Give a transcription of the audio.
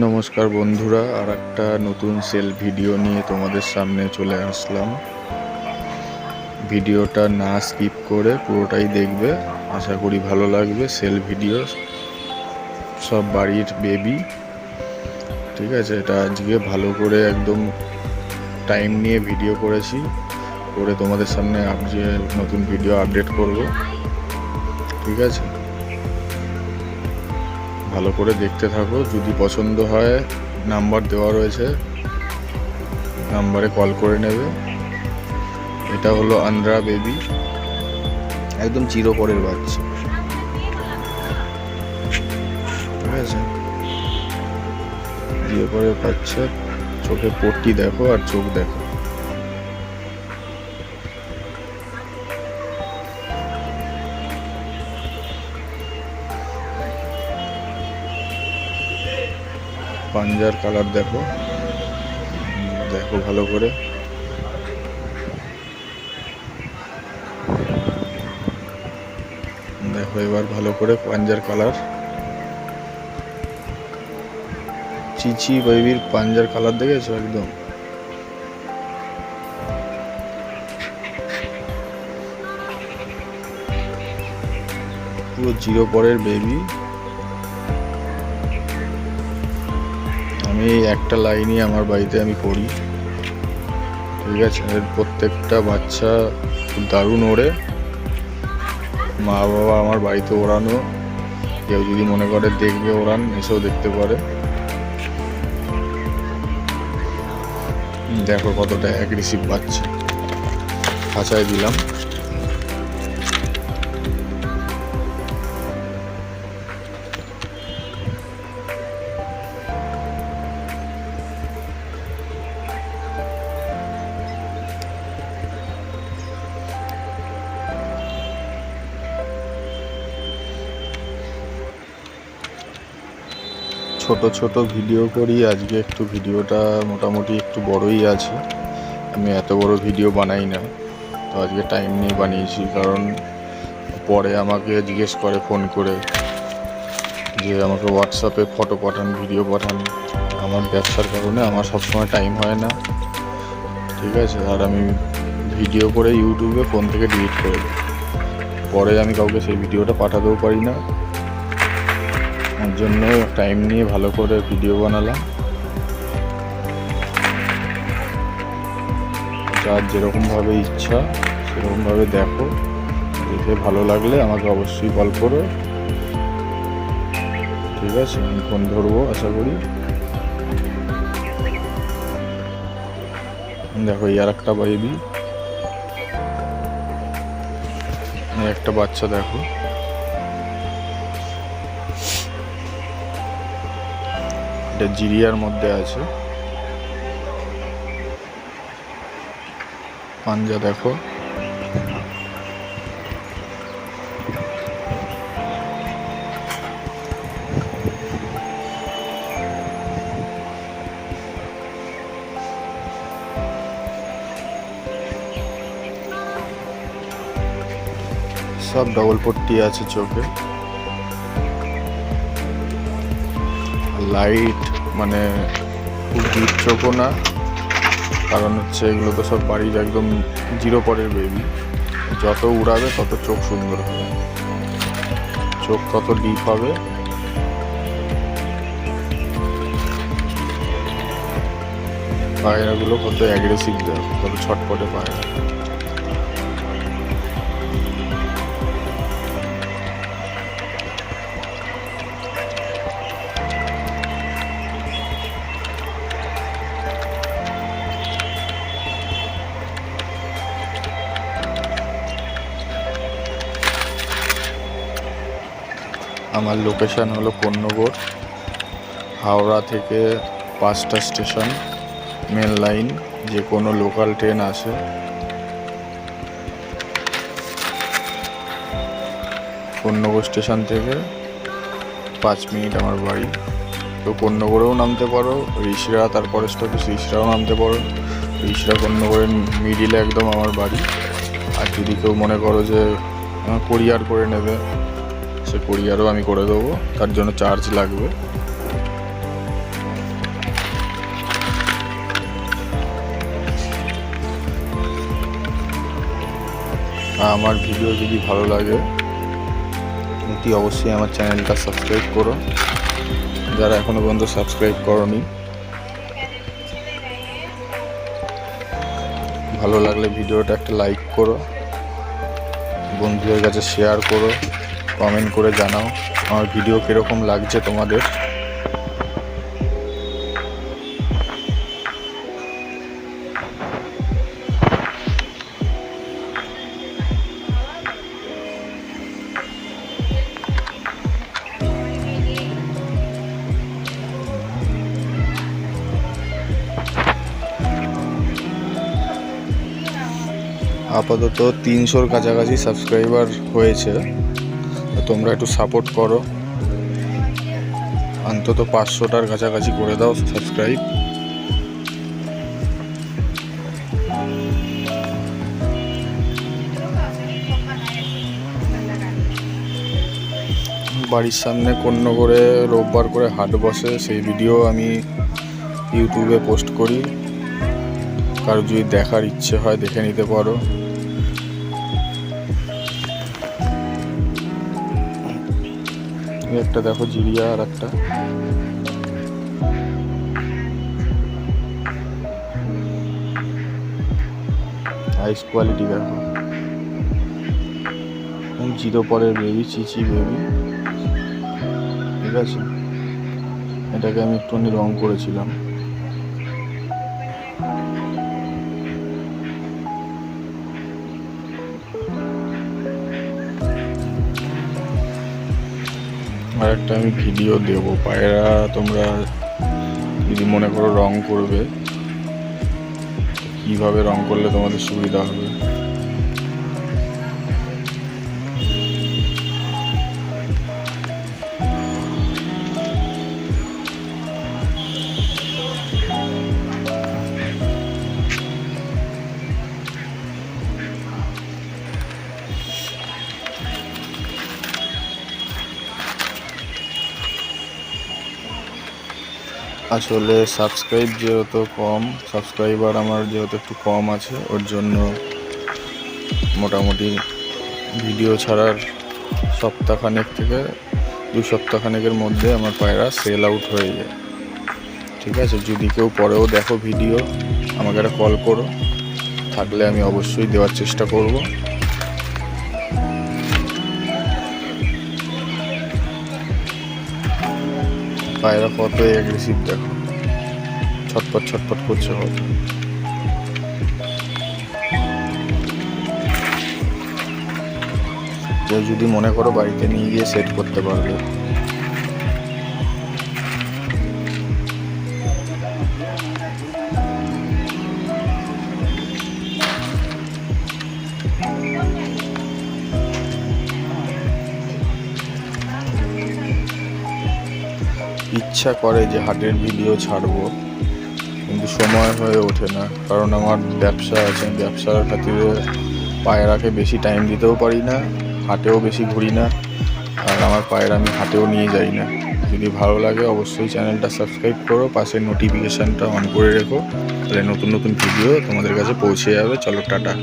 নমস্কার বন্ধুরা আর একটা নতুন সেল ভিডিও নিয়ে তোমাদের সামনে চলে আসলাম। ভিডিওটা না স্কিপ করে পুরোটাই দেখবে, আশা করি ভালো লাগবে সেল ভিডিও। সব বাড়ির বেবি, ঠিক আছে? এটা আজকে ভালো করে একদম টাইম নিয়ে ভিডিও করেছি, করে তোমাদের সামনে আজকে নতুন ভিডিও আপডেট করব, ঠিক আছে? ভালো করে দেখতে থাকো। যদি পছন্দ হয় নাম্বার দেওয়া রয়েছে। নাম্বারে কল করে নেবে। এটা হলো আন্দ্রা বেবি একদম চিরপরের বাচ্চা। ঠিক আছে? চিরপরের বাচ্চা। চোখে পট্টি দেখো আর চোখ দেখো। পাঞ্জার কালার দেখো। দেখো ভালো করে। দেখো এবার ভালো করে পাঞ্জার কালার। চিচি বেবির পাঞ্জার কালার দেখেছ একদম? পুরো জিরো পরের বেবি আমি একটা লাইনই আমার বাড়িতে আমি পড়ি। ঠিক আছে? এর প্রত্যেকটা বাচ্চা দারুণ ওড়ে। মা বাবা আমার বাড়িতে ওড়ানো। কেউ যদি মনে করে দেখবে ওড়ান, এসেও দেখতে পারে। দেখো কতটা অ্যাগ্রেসিভ বাচ্চা। খাঁচায় দিলাম। ছোট ছোট ভিডিও করি। আজকে একটু ভিডিওটা মোটামুটি একটু বড়ই আছে। আমি এত বড় ভিডিও বানাই না। তো আজকে টাইম নিয়ে বানিয়েছি। কারণ পরে আমাকে জিজ্ঞেস করে ফোন করে যে আমাকে হোয়াটসঅ্যাপে ফটো পাঠান ভিডিও পাঠান। আমার ব্যবসার কারণে আমার সবসময় টাইম হয় না। ঠিক আছে? আর আমি ভিডিও করে ইউটিউবে ফোন থেকে ডিলিট করে পরে আমি কাউকে সেই ভিডিওটা পাঠাতেও পারি না। ওর জন্য টাইম নিয়ে ভালো করে ভিডিও বানালাম। যার যেরকমভাবে ইচ্ছা, সেরকমভাবে দেখো। দেখে ভালো লাগলে আমাকে অবশ্যই কল করো। ঠিক আছে, আমি ফোন ধরবো, আশা করি। দেখো, এই আর একটা বেবি একটা বাচ্চা, দেখো। এটা জিরিয়ার মধ্যে আছে। পাঞ্জা দেখো। সব ডবল পট্টি আছে চোখে। লাইট মানে খুব ডিপ চোখও না। কারণ হচ্ছে এগুলো তো সব বাড়ির একদম জিরো পরের বেবি যত উড়াবে তত চোখ সুন্দর হবে। চোখ তত ডিপ হবে। পায়রাগুলো কত অ্যাগ্রেসিভ দেয় কত ছটপটে পায়রা। আমার লোকেশান হলো কন্যগড় হাওড়া থেকে পাঁচটা স্টেশন মেন লাইন যে কোনো লোকাল ট্রেন আসে। কন্যগড় স্টেশন থেকে পাঁচ মিনিট আমার বাড়ি। তো কন্যগড়েও নামতে পারো ঋষিরা তারপরে স্টপেজ ঋষিরাও নামতে পারো। ঋষিরা কন্যগড়ের মিডিলে একদম আমার বাড়ি। আর যদি কেউ মনে করো যে কোরিয়ার করে নেবে আছে কুরিয়ারও আমি করে দেবো। তার জন্য চার্জ লাগবে। আমার ভিডিও যদি ভালো লাগে, অতি অবশ্যই আমার চ্যানেলটা সাবস্ক্রাইব করো। যারা এখনও পর্যন্ত সাবস্ক্রাইব করনি, ভালো লাগলে ভিডিওটা একটা লাইক করো। বন্ধুদের কাছে শেয়ার করো। কমেন্ট করে জানাও আমার ভিডিও কীরকম লাগছে তোমাদের। আপাতত তিনশোর কাছাকাছি সাবস্ক্রাইবার হয়েছে। তোমরা একটু সাপোর্ট করো। অন্তত পাঁচশোটার কাছাকাছি করে দাও সাবস্ক্রাইব বাড়ির সামনে কন্য করে রোববার করে হাট বসে, সেই ভিডিও আমি ইউটিউবে পোস্ট করি। কারও যদি দেখার ইচ্ছে হয় দেখে নিতে পারো। একটা দেখো জিরিয়া আর একটা। আইস কোয়ালিটি দেখো। জিরো পরের বেবি চিচি বেবি ঠিক আছে? এটাকে আমি একটুখানি রং করেছিলাম। আর একটা আমি ভিডিও দেব। পায়রা, তোমরা যদি মনে করো রং করবে, কীভাবে রং করলে তোমাদের সুবিধা হবে? আসলে সাবস্ক্রাইব যেহেতু কম সাবস্ক্রাইবার আমার যেহেতু একটু কম আছে, ওর জন্য মোটামুটি ভিডিও ছাড়ার সপ্তাহখানেক থেকে দু সপ্তাহখানেকের মধ্যে আমার পায়রা সেল আউট হয়ে যায়। ঠিক আছে? যদি কেউ পরেও দেখো ভিডিও আমাকে একটা কল করো, থাকলে আমি অবশ্যই দেওয়ার চেষ্টা করব। পায়রা কত অ্যাগ্রেসিভ দেখো। ছটপট ছটপট করছে কত। যদি মনে করো বাড়িতে নিয়ে গিয়ে সেট করতে পারবে। ইচ্ছা করে যে হাটের ভিডিও ছাড়বো, কিন্তু সময় হয়ে ওঠে না। কারণ আমার ব্যবসা আছে, ব্যবসার খাতিরে পায়রাকে বেশি টাইম দিতেও পারি না, হাটেও বেশি ঘুরি না, আর আমার পায়রা আমি হাটেও নিয়ে যাই না। যদি ভালো লাগে অবশ্যই চ্যানেলটা সাবস্ক্রাইব করো, পাশে নোটিফিকেশানটা অন করে রেখো, তাহলে নতুন নতুন ভিডিও তোমাদের কাছে পৌঁছে যাবে। চলো, টাটা।